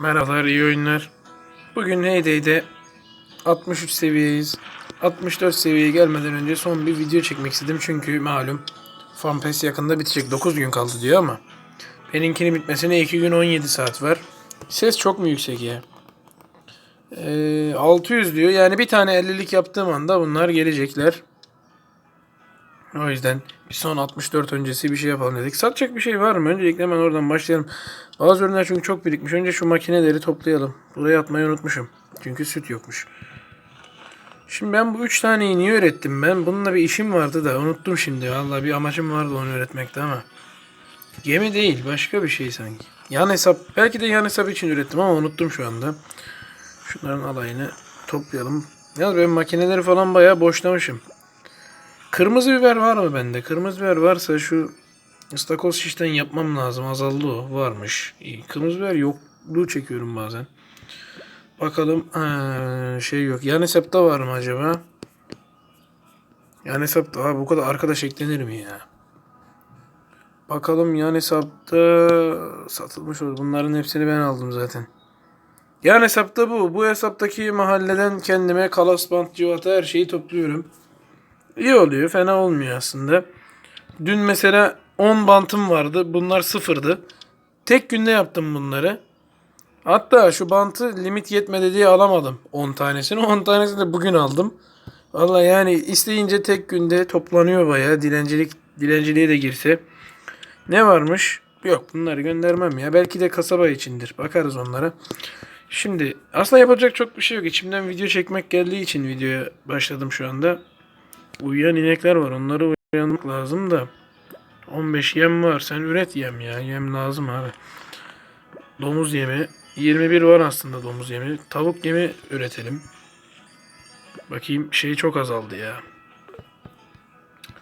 Merhabalar, iyi oyunlar. Bugün Heyday'de 63 seviyeyiz. 64 seviyeye gelmeden önce son bir video çekmek istedim çünkü malum FanPass yakında bitecek. 9 gün kaldı diyor ama benimkinin bitmesine 2 gün 17 saat var. Ses çok mu yüksek ya? Ee, 600 diyor. Yani bir tane 50'lik yaptığım anda bunlar gelecekler. O yüzden bir son 64 öncesi bir şey yapalım dedik. Satacak bir şey var mı? Öncelikle hemen oradan başlayalım. Bazı ürünler çünkü çok birikmiş. Önce şu makineleri toplayalım. Buraya atmayı unutmuşum. Çünkü süt yokmuş. Şimdi ben bu 3 taneyi niye ürettim ben? Bununla bir işim vardı da unuttum şimdi. Vallahi bir amacım vardı onu üretmekte ama. Gemi değil başka bir şey sanki. Yan hesap. Belki de yan hesap için ürettim ama unuttum şu anda. Şunların alayını toplayalım. Yalnız ben makineleri falan bayağı boşlamışım. Kırmızı biber var mı bende? Kırmızı biber varsa şu ıstakoz şişten yapmam lazım. Azaldı o. Varmış. İyi. Kırmızı biber yokluğu çekiyorum bazen. Bakalım. Ha, şey yok. Yan hesapta var mı acaba? Yan hesapta. Ha, bu kadar arkadaş eklenir mi ya? Bakalım yan hesapta satılmış olur. Bunların hepsini ben aldım zaten. Yan hesapta bu. Bu hesaptaki mahalleden kendime kalas bant civata her şeyi topluyorum. İyi oluyor. Fena olmuyor aslında. Dün mesela 10 bantım vardı. Bunlar sıfırdı. Tek günde yaptım bunları. Hatta şu bantı limit yetmedi diye alamadım 10 tanesini. 10 tanesini de bugün aldım. Valla yani isteyince tek günde toplanıyor bayağı. Dilencilik, dilenciliğe de girse. Ne varmış? Yok bunları göndermem ya. Belki de kasaba içindir. Bakarız onlara. Şimdi aslında yapacak çok bir şey yok. İçimden video çekmek geldiği için videoya başladım şu anda. Uyuyan inekler var. Onları uyanmak lazım da. 15 yem var. Sen üret yem ya. Yem lazım abi. Domuz yemi. 21 var aslında domuz yemi. Tavuk yemi üretelim. Bakayım şey çok azaldı ya.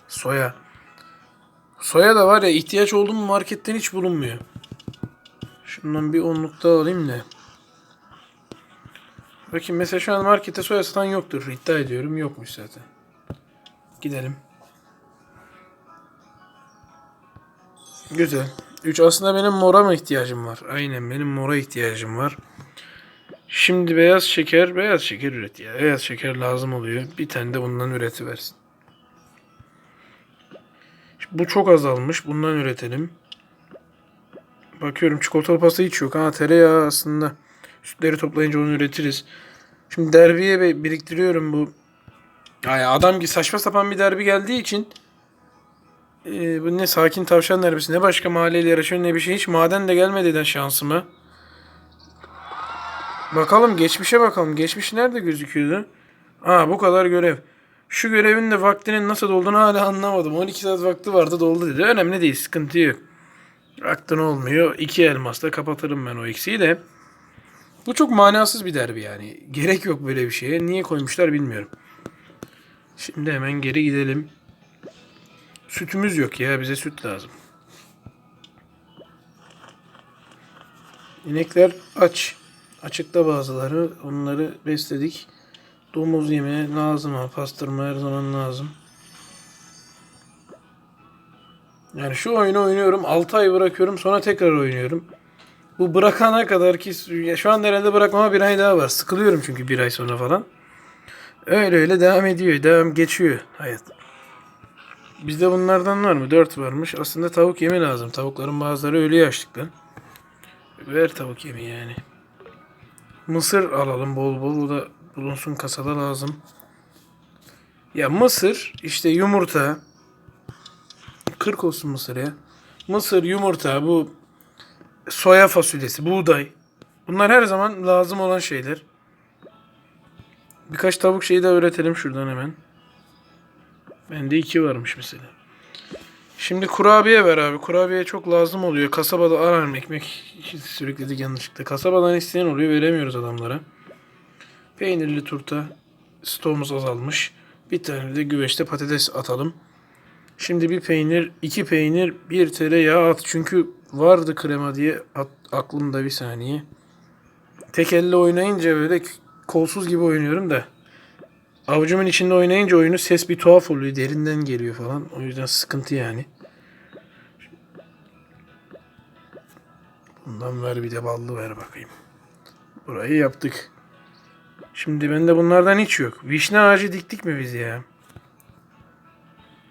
Soya. Soya da var ya ihtiyaç oldu mu marketten hiç bulunmuyor. Şundan bir onluk daha alayım da. Bakayım mesela şu an markette soya satan yoktur. İddia ediyorum yokmuş zaten. Gidelim. Güzel. 3 aslında benim mora mı ihtiyacım var? Aynen benim mora ihtiyacım var. Şimdi beyaz şeker, beyaz şeker üret ya. Beyaz şeker lazım oluyor. Bir tane de bundan üretiversin. Bu çok azalmış. Bundan üretelim. Bakıyorum çikolatalı pasta hiç yok. Ha tereyağı aslında. Sütleri toplayınca onu üretiriz. Şimdi derbiye be- biriktiriyorum bu. Ya adam gibi saçma sapan bir derbi geldiği için e, bu ne sakin tavşan derbisi ne başka mahalleyle yarışıyor ne bir şey hiç maden de gelmedi de şansıma. Bakalım geçmişe bakalım. Geçmiş nerede gözüküyordu? Aa bu kadar görev. Şu görevin de vaktinin nasıl dolduğunu hala anlamadım. 12 saat vakti vardı doldu dedi. Önemli değil sıkıntı yok. Vaktin olmuyor. İki elmasla kapatırım ben o eksiği de. Bu çok manasız bir derbi yani. Gerek yok böyle bir şeye. Niye koymuşlar bilmiyorum. Şimdi hemen geri gidelim. Sütümüz yok ya. Bize süt lazım. İnekler aç. Açıkta bazıları. Onları besledik. Domuz yemeği lazım ha. Pastırma her zaman lazım. Yani şu oyunu oynuyorum. 6 ay bırakıyorum. Sonra tekrar oynuyorum. Bu bırakana kadar ki şu an herhalde bırakmama bir ay daha var. Sıkılıyorum çünkü bir ay sonra falan. Öyle öyle devam ediyor. Devam geçiyor hayat. Bizde bunlardan var mı? 4 varmış. Aslında tavuk yemi lazım. Tavukların bazıları ölüyor açlıktan. Ver tavuk yemi yani. Mısır alalım bol bol. Bu da bulunsun kasada lazım. Ya mısır, işte yumurta. 40 olsun mısır ya. Mısır, yumurta, bu soya fasulyesi, buğday. Bunlar her zaman lazım olan şeyler. Birkaç tavuk şeyi daha üretelim şuradan hemen. Bende iki varmış mesela. Şimdi kurabiye ver abi. Kurabiye çok lazım oluyor. Kasabada ararım ekmek sürükledik yanlışlıkla. Kasabadan isteyen oluyor. Veremiyoruz adamlara. Peynirli turta. Stoğumuz azalmış. Bir tane de güveçte patates atalım. Şimdi bir peynir, iki peynir, bir tereyağı at. Çünkü vardı krema diye at, aklımda bir saniye. Tek elle oynayınca böyle kolsuz gibi oynuyorum da. Avucumun içinde oynayınca oyunu ses bir tuhaf oluyor. Derinden geliyor falan. O yüzden sıkıntı yani. Bundan ver bir de ballı ver bakayım. Burayı yaptık. Şimdi bende bunlardan hiç yok. Vişne ağacı diktik mi biz ya?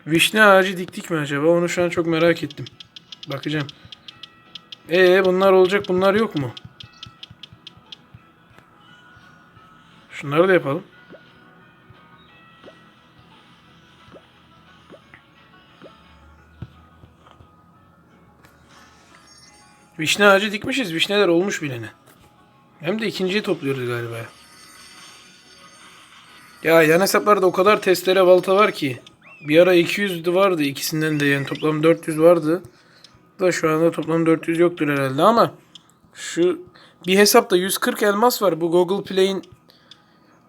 Vişne ağacı diktik mi acaba? Onu şu an çok merak ettim. Bakacağım. Ee bunlar olacak bunlar yok mu? Şunları da yapalım. Vişne ağacı dikmişiz. Vişneler olmuş bilene. Hem de ikinciyi topluyoruz galiba. Ya yan hesaplarda o kadar testere balta var ki. Bir ara 200 vardı ikisinden de yani toplam 400 vardı. Da şu anda toplam 400 yoktur herhalde ama şu bir hesapta 140 elmas var. Bu Google Play'in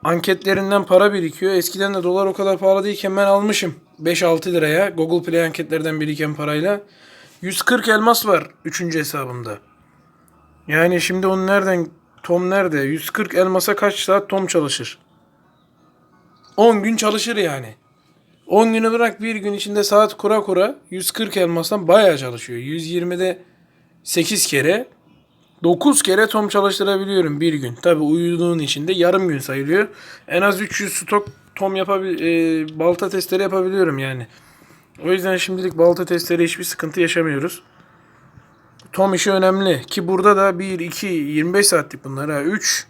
anketlerinden para birikiyor. Eskiden de dolar o kadar pahalı değilken ben almışım. 5-6 liraya Google Play anketlerden biriken parayla. 140 elmas var 3. hesabımda. Yani şimdi onu nereden Tom nerede? 140 elmasa kaç saat Tom çalışır? 10 gün çalışır yani. 10 günü bırak bir gün içinde saat kura kura 140 elmastan bayağı çalışıyor. 120'de 8 kere 9 kere tom çalıştırabiliyorum bir gün. Tabi uyuduğun içinde yarım gün sayılıyor. En az 300 stok tom yapabil e, balta testleri yapabiliyorum yani. O yüzden şimdilik balta testleri hiçbir sıkıntı yaşamıyoruz. Tom işi önemli ki burada da 1 2 25 saatlik bunlar ha 3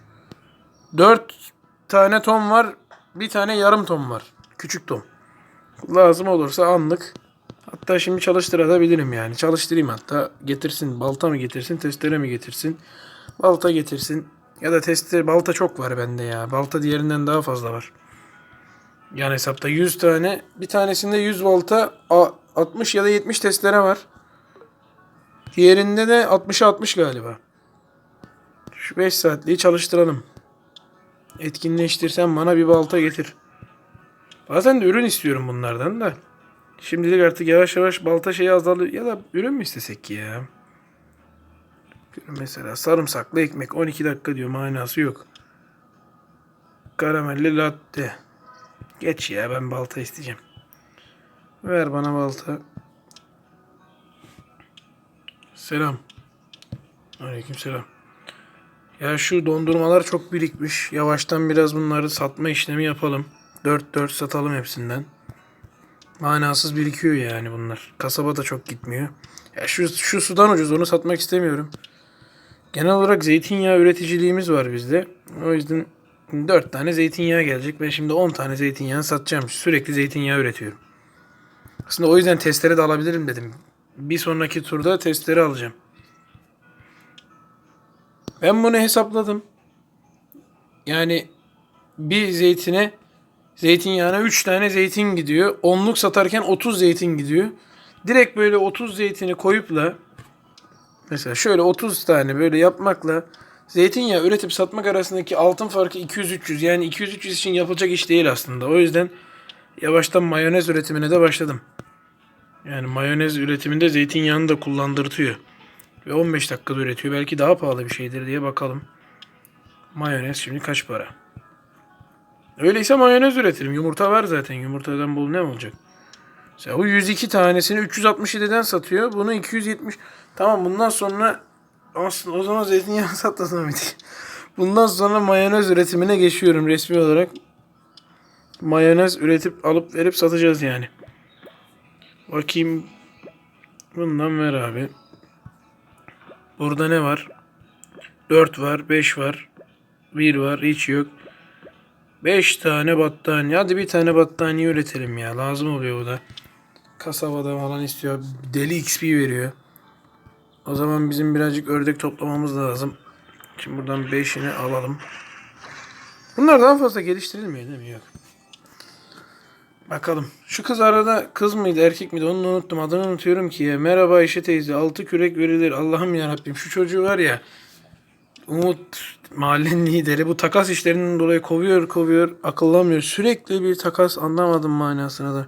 4 tane tom var. Bir tane yarım tom var. Küçük tom. Lazım olursa anlık. Hatta şimdi çalıştırabilirim yani. Çalıştırayım hatta. Getirsin. Balta mı getirsin, testere mi getirsin? Balta getirsin. Ya da testere, balta çok var bende ya. Balta diğerinden daha fazla var. Yani hesapta 100 tane. Bir tanesinde 100 balta, a- 60 ya da 70 testere var. Diğerinde de 60'a 60 galiba. Şu 5 saatliği çalıştıralım. Etkinleştirsen bana bir balta getir. Bazen de ürün istiyorum bunlardan da. Şimdilik artık yavaş yavaş balta şeyi azalıyor. Ya da ürün mü istesek ki ya? Mesela sarımsaklı ekmek 12 dakika diyor manası yok. Karamelli latte. Geç ya ben balta isteyeceğim. Ver bana balta. Selam. Aleyküm selam. Ya şu dondurmalar çok birikmiş. Yavaştan biraz bunları satma işlemi yapalım. 4-4 satalım hepsinden. Manasız birikiyor yani bunlar. Kasaba da çok gitmiyor. Ya şu, şu sudan ucuz onu satmak istemiyorum. Genel olarak zeytinyağı üreticiliğimiz var bizde. O yüzden 4 tane zeytinyağı gelecek. Ben şimdi 10 tane zeytinyağı satacağım. Sürekli zeytinyağı üretiyorum. Aslında o yüzden testere de alabilirim dedim. Bir sonraki turda testere alacağım. Ben bunu hesapladım. Yani bir zeytine zeytinyağına 3 tane zeytin gidiyor. Onluk satarken 30 zeytin gidiyor. Direkt böyle 30 zeytini koyupla mesela şöyle 30 tane böyle yapmakla zeytinyağı üretip satmak arasındaki altın farkı 200-300. Yani 200-300 için yapılacak iş değil aslında. O yüzden yavaştan mayonez üretimine de başladım. Yani mayonez üretiminde zeytinyağını da kullandırtıyor. Ve 15 dakikada üretiyor. Belki daha pahalı bir şeydir diye bakalım. Mayonez şimdi kaç para? Öyleyse mayonez üretirim. Yumurta var zaten. Yumurtadan bol ne olacak? Mesela bu 102 tanesini 367'den satıyor. Bunu 270. Tamam bundan sonra aslında o zaman zeytinyağı satmasam? Bundan sonra mayonez üretimine geçiyorum resmi olarak. Mayonez üretip alıp verip satacağız yani. Bakayım. Bundan ver abi. Burada ne var? 4 var, 5 var. 1 var, hiç yok. 5 tane battaniye. Hadi bir tane battaniye üretelim ya. Lazım oluyor bu da. Kasabada falan istiyor. Deli XP veriyor. O zaman bizim birazcık ördek toplamamız lazım. Şimdi buradan 5'ini alalım. Bunlar daha fazla geliştirilmiyor değil mi? Yok. Bakalım. Şu kız arada kız mıydı erkek miydi onu unuttum. Adını unutuyorum ki ya. Merhaba Ayşe teyze. Altı kürek verilir. Allah'ım yarabbim. Şu çocuğu var ya. Umut mahallenin lideri. Bu takas işlerinden dolayı kovuyor kovuyor. Akıllamıyor. Sürekli bir takas anlamadım manasını da.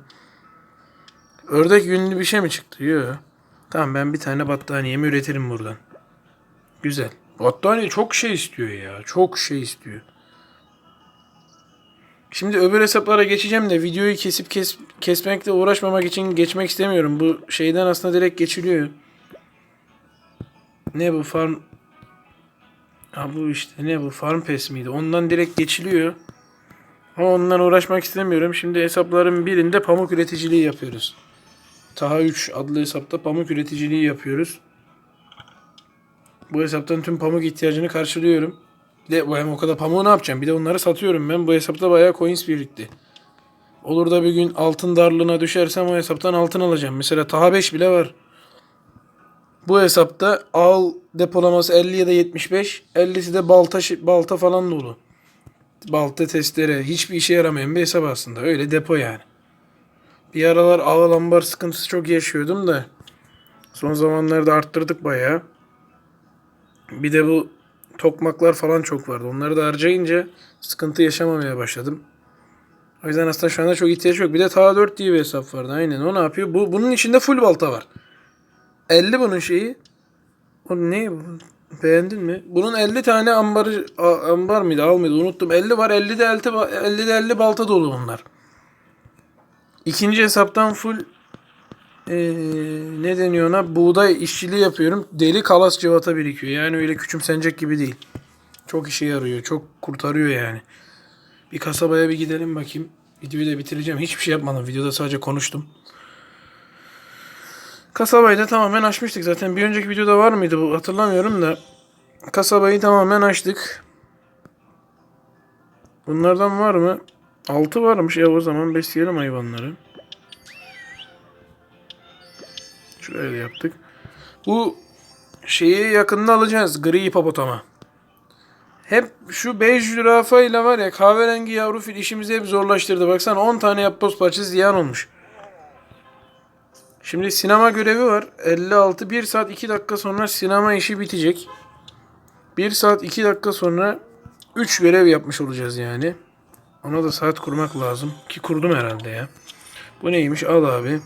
Ördek yünlü bir şey mi çıktı? Yok. Tamam ben bir tane battaniyemi üretirim buradan. Güzel. Battaniye çok şey istiyor ya. Çok şey istiyor. Şimdi öbür hesaplara geçeceğim de videoyu kesip kes, kesmekle uğraşmamak için geçmek istemiyorum. Bu şeyden aslında direkt geçiliyor. Ne bu farm? Ha bu işte ne bu Farm Pass miydi? Ondan direkt geçiliyor. Ama ondan uğraşmak istemiyorum. Şimdi hesapların birinde pamuk üreticiliği yapıyoruz. Taha 3 adlı hesapta pamuk üreticiliği yapıyoruz. Bu hesaptan tüm pamuk ihtiyacını karşılıyorum. Bir de hem o kadar pamuğu ne yapacağım? Bir de onları satıyorum ben. Bu hesapta bayağı coins birikti. Olur da bir gün altın darlığına düşersem o hesaptan altın alacağım. Mesela Taha 5 bile var. Bu hesapta al depolaması 50 ya da 75. 50'si de balta, balta falan dolu. Balta testere. Hiçbir işe yaramayan bir hesap aslında. Öyle depo yani. Bir aralar ağıl ambar sıkıntısı çok yaşıyordum da. Son zamanlarda arttırdık bayağı. Bir de bu tokmaklar falan çok vardı. Onları da harcayınca sıkıntı yaşamamaya başladım. O yüzden aslında şu anda çok ihtiyaç yok. Bir de ta 4 diye bir hesap vardı. Aynen o ne yapıyor? Bu, bunun içinde full balta var. 50 bunun şeyi. O ne? Beğendin mi? Bunun 50 tane ambarı ambar mıydı al mıydı unuttum. 50 var 50 de 50, ba- 50 de 50 balta dolu bunlar. İkinci hesaptan full eee, ne deniyor ona? Buğday işçiliği yapıyorum. Deli kalas cıvata birikiyor. Yani öyle küçümsenecek gibi değil. Çok işe yarıyor. Çok kurtarıyor yani. Bir kasabaya bir gidelim bakayım. Videoyu da bitireceğim. Hiçbir şey yapmadım. Videoda sadece konuştum. Kasabayı da tamamen açmıştık. Zaten bir önceki videoda var mıydı bu hatırlamıyorum da. Kasabayı tamamen açtık. Bunlardan var mı? 6 varmış. Ya o zaman besleyelim hayvanları. Şöyle yaptık. Bu şeyi yakında alacağız. Gri hipopotama. Hep şu bej zürafa ile var ya kahverengi yavru fil işimizi hep zorlaştırdı. Baksana 10 tane yapboz parçası ziyan olmuş. Şimdi sinema görevi var. 56 1 saat 2 dakika sonra sinema işi bitecek. 1 saat 2 dakika sonra 3 görev yapmış olacağız yani. Ona da saat kurmak lazım. Ki kurdum herhalde ya. Bu neymiş? Al abi.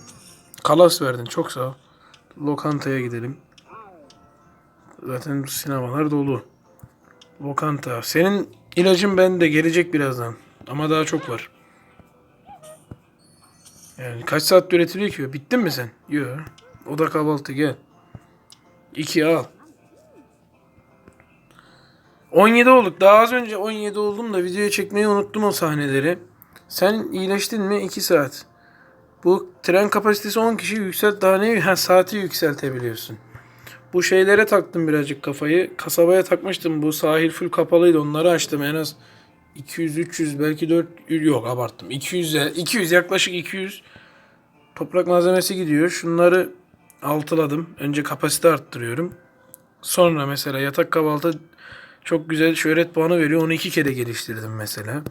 Kalas verdin. Çok sağ ol. Lokantaya gidelim. Zaten sinemalar dolu. Lokanta. Senin ilacın bende gelecek birazdan. Ama daha çok var. Yani kaç saat üretiliyor ki? Bittin mi sen? Yok. O da kahvaltı gel. 2 al. 17 olduk. Daha az önce 17 oldum da videoya çekmeyi unuttum o sahneleri. Sen iyileştin mi? 2 saat. Bu tren kapasitesi 10 kişi yükselt daha ne? Ha, saati yükseltebiliyorsun. Bu şeylere taktım birazcık kafayı. Kasabaya takmıştım. Bu sahil full kapalıydı. Onları açtım en az 200 300 belki 4 yok abarttım. 200 200 yaklaşık 200 toprak malzemesi gidiyor. Şunları altıladım. Önce kapasite arttırıyorum. Sonra mesela yatak kahvaltı çok güzel şöhret puanı veriyor. Onu iki kere geliştirdim mesela.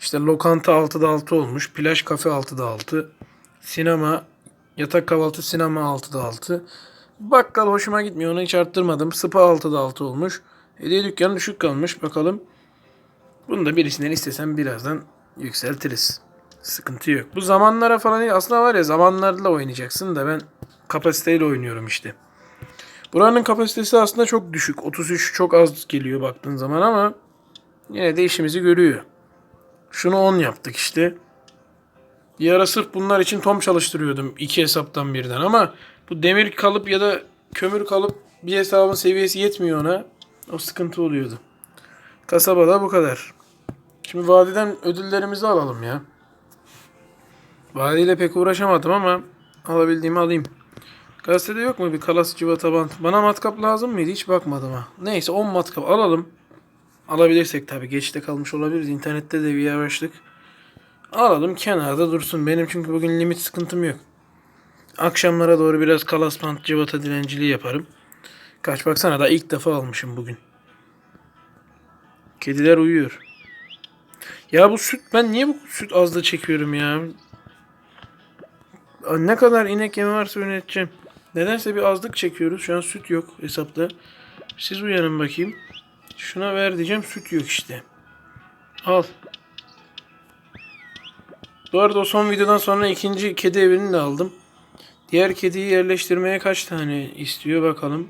İşte lokanta 6'da 6 olmuş. Plaj kafe 6'da 6. Sinema, yatak kahvaltı sinema 6'da 6. Bakkal hoşuma gitmiyor. Onu hiç arttırmadım. Spa 6'da 6 olmuş. Hediye dükkanı düşük kalmış. Bakalım. Bunu da birisinden istesem birazdan yükseltiriz. Sıkıntı yok. Bu zamanlara falan değil. Aslında var ya zamanlarla oynayacaksın da ben kapasiteyle oynuyorum işte. Buranın kapasitesi aslında çok düşük. 33 çok az geliyor baktığın zaman ama yine de işimizi görüyor. Şunu 10 yaptık işte. Bir ara sırf bunlar için tom çalıştırıyordum iki hesaptan birden ama bu demir kalıp ya da kömür kalıp bir hesabın seviyesi yetmiyor ona. O sıkıntı oluyordu. Kasabada bu kadar. Şimdi vadiden ödüllerimizi alalım ya. Vadiyle pek uğraşamadım ama alabildiğimi alayım. Gazetede yok mu bir kalas cıvata bant? Bana matkap lazım mıydı? Hiç bakmadım ha. Neyse 10 matkap alalım. Alabilirsek tabii. Geçte kalmış olabiliriz. İnternette de bir yavaşlık. Alalım kenarda dursun. Benim çünkü bugün limit sıkıntım yok. Akşamlara doğru biraz kalas bant cıvata dilenciliği yaparım. Kaç baksana da ilk defa almışım bugün. Kediler uyuyor. Ya bu süt ben niye bu süt az da çekiyorum ya? Ne kadar inek yemi varsa yöneteceğim. Nedense bir azlık çekiyoruz. Şu an süt yok hesapta. Siz uyanın bakayım. Şuna ver diyeceğim. Süt yok işte. Al. Bu arada o son videodan sonra ikinci kedi evini de aldım. Diğer kediyi yerleştirmeye kaç tane istiyor bakalım.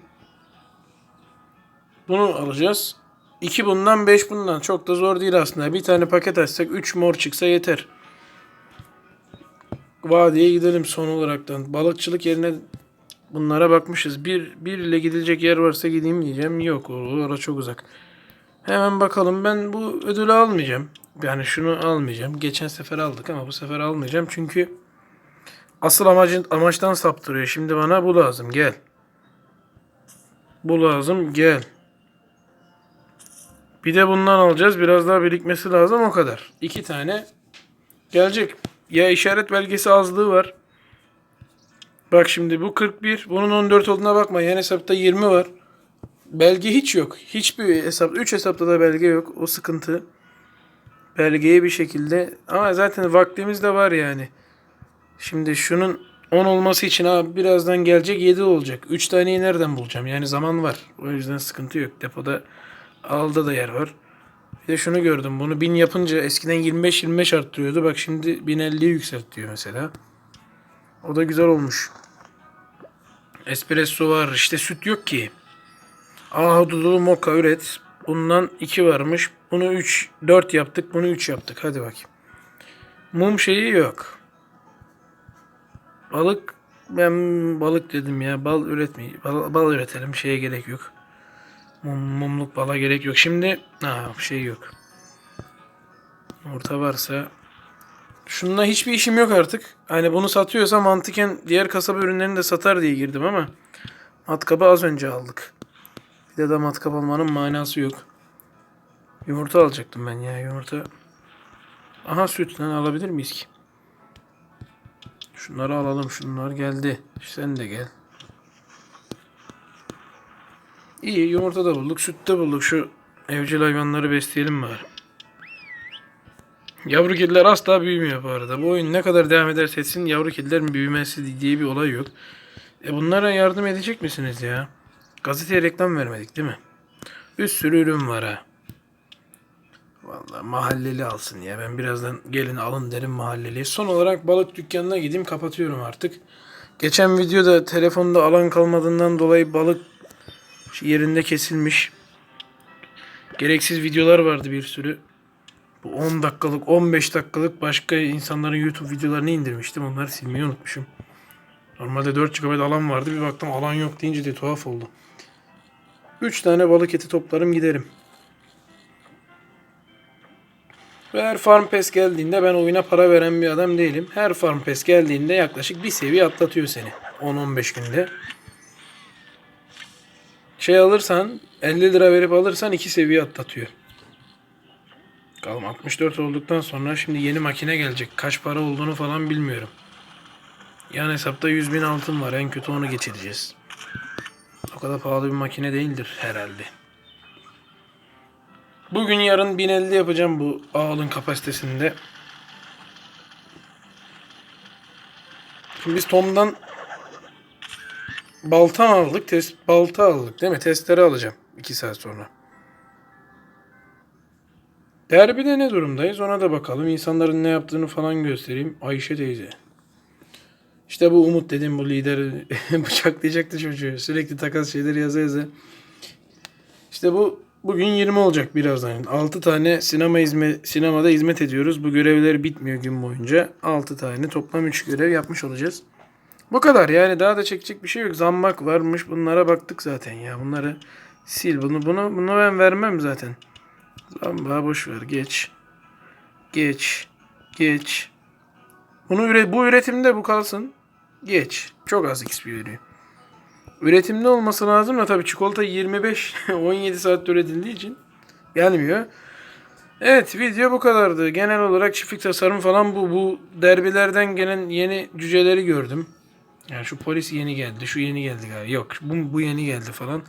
Bunu alacağız. 2 bundan 5 bundan. Çok da zor değil aslında. Bir tane paket açsak 3 mor çıksa yeter. Vadiye gidelim son olaraktan. Balıkçılık yerine bunlara bakmışız. Bir, bir ile gidilecek yer varsa gideyim diyeceğim. Yok. Orada çok uzak. Hemen bakalım. Ben bu ödülü almayacağım. Yani şunu almayacağım. Geçen sefer aldık ama bu sefer almayacağım. Çünkü asıl amacın amaçtan saptırıyor. Şimdi bana bu lazım. Gel. Bu lazım. Gel. Bir de bundan alacağız. Biraz daha birikmesi lazım. O kadar. İki tane gelecek. Ya işaret belgesi azlığı var. Bak şimdi bu 41. Bunun 14 olduğuna bakma. Yan hesapta 20 var. Belge hiç yok. Hiçbir hesap, 3 hesapta da belge yok. O sıkıntı. Belgeyi bir şekilde ama zaten vaktimiz de var yani. Şimdi şunun 10 olması için abi birazdan gelecek 7 olacak. 3 taneyi nereden bulacağım? Yani zaman var. O yüzden sıkıntı yok. Depoda alda da yer var. Bir de şunu gördüm. Bunu 1000 yapınca eskiden 25-25 arttırıyordu. Bak şimdi 1050'yi yükseltiyor mesela. O da güzel olmuş. Espresso var. İşte süt yok ki. Ahududulu moka üret. Bundan 2 varmış. Bunu 3, 4 yaptık. Bunu 3 yaptık. Hadi bakayım. Mum şeyi yok. Balık ben balık dedim ya. Bal üretmeyi. Bal, bal üretelim. Şeye gerek yok. Mum, mumluk bala gerek yok. Şimdi ha şey yok. Orta varsa Şununla hiçbir işim yok artık. Hani bunu satıyorsa mantıken diğer kasaba ürünlerini de satar diye girdim ama matkabı az önce aldık. Bir de de matkap almanın manası yok. Yumurta alacaktım ben ya yumurta. Aha süt lan alabilir miyiz ki? Şunları alalım şunlar geldi. Sen de gel. İyi yumurta da bulduk süt de bulduk. Şu evcil hayvanları besleyelim bari. Yavru kediler asla büyümüyor bu arada. Bu oyun ne kadar devam ederse etsin yavru kedilerin büyümesi diye bir olay yok. E bunlara yardım edecek misiniz ya? Gazeteye reklam vermedik değil mi? Bir sürü ürün var ha. Vallahi mahalleli alsın ya. Ben birazdan gelin alın derim mahalleli. Son olarak balık dükkanına gideyim kapatıyorum artık. Geçen videoda telefonda alan kalmadığından dolayı balık yerinde kesilmiş. Gereksiz videolar vardı bir sürü. Bu 10 dakikalık, 15 dakikalık başka insanların YouTube videolarını indirmiştim. Onları silmeyi unutmuşum. Normalde 4 GB alan vardı. Bir baktım alan yok deyince de tuhaf oldu. 3 tane balık eti toplarım giderim. Ve her Farm Pass geldiğinde ben oyuna para veren bir adam değilim. Her Farm Pass geldiğinde yaklaşık bir seviye atlatıyor seni. 10-15 günde. Şey alırsan 50 lira verip alırsan 2 seviye atlatıyor. Bakalım 64 olduktan sonra şimdi yeni makine gelecek. Kaç para olduğunu falan bilmiyorum. Yan hesapta 100 bin altın var. En kötü onu geçireceğiz. O kadar pahalı bir makine değildir herhalde. Bugün yarın 1050 yapacağım bu ağılın kapasitesinde. Şimdi biz Tom'dan balta aldık? Test, balta aldık değil mi? Testere alacağım 2 saat sonra. Derbide ne durumdayız ona da bakalım. İnsanların ne yaptığını falan göstereyim. Ayşe teyze. İşte bu Umut dedim bu lider bıçaklayacaktı çocuğu. Sürekli takas şeyleri yaza yaza. İşte bu bugün 20 olacak birazdan. 6 tane sinema hizmet, sinemada hizmet ediyoruz. Bu görevler bitmiyor gün boyunca. 6 tane toplam 3 görev yapmış olacağız. Bu kadar yani daha da çekecek bir şey yok. Zammak varmış bunlara baktık zaten ya. Bunları sil bunu bunu bunu ben vermem zaten. Zambağı boş ver geç. Geç. Geç. Bunu üre bu üretimde bu kalsın. Geç. Çok az XP veriyor. Üretimde olması lazım da tabii çikolata 25 17 saat üretildiği için gelmiyor. Evet video bu kadardı. Genel olarak çiftlik tasarım falan bu. Bu derbilerden gelen yeni cüceleri gördüm. Yani şu polis yeni geldi. Şu yeni geldi galiba. Yok bu, bu yeni geldi falan.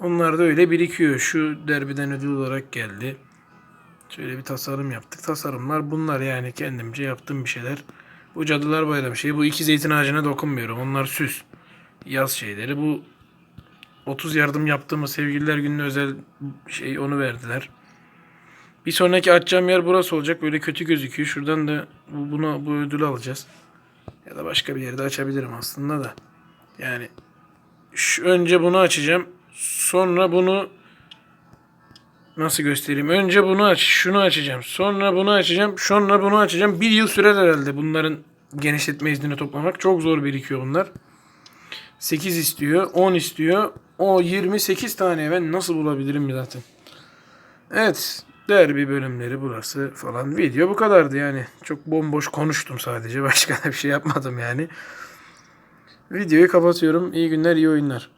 Onlar da öyle birikiyor. Şu derbiden ödül olarak geldi. Şöyle bir tasarım yaptık. Tasarımlar bunlar yani kendimce yaptığım bir şeyler. Bu Cadılar Bayramı şeyi. Bu iki zeytin ağacına dokunmuyorum. Onlar süs. Yaz şeyleri. Bu 30 yardım yaptığımız sevgililer gününe özel şey onu verdiler. Bir sonraki açacağım yer burası olacak. Böyle kötü gözüküyor. Şuradan da bu- buna bu ödülü alacağız. Ya da başka bir yerde açabilirim aslında da. Yani şu, önce bunu açacağım. Sonra bunu nasıl göstereyim? Önce bunu aç, şunu açacağım. Sonra bunu açacağım. Sonra bunu açacağım. Bir yıl sürer herhalde bunların genişletme iznini toplamak. Çok zor birikiyor bunlar. 8 istiyor, 10 istiyor. O 28 tane ben nasıl bulabilirim zaten? Evet. Derbi bölümleri burası falan. Video bu kadardı yani. Çok bomboş konuştum sadece. Başka da bir şey yapmadım yani. Videoyu kapatıyorum. İyi günler, iyi oyunlar.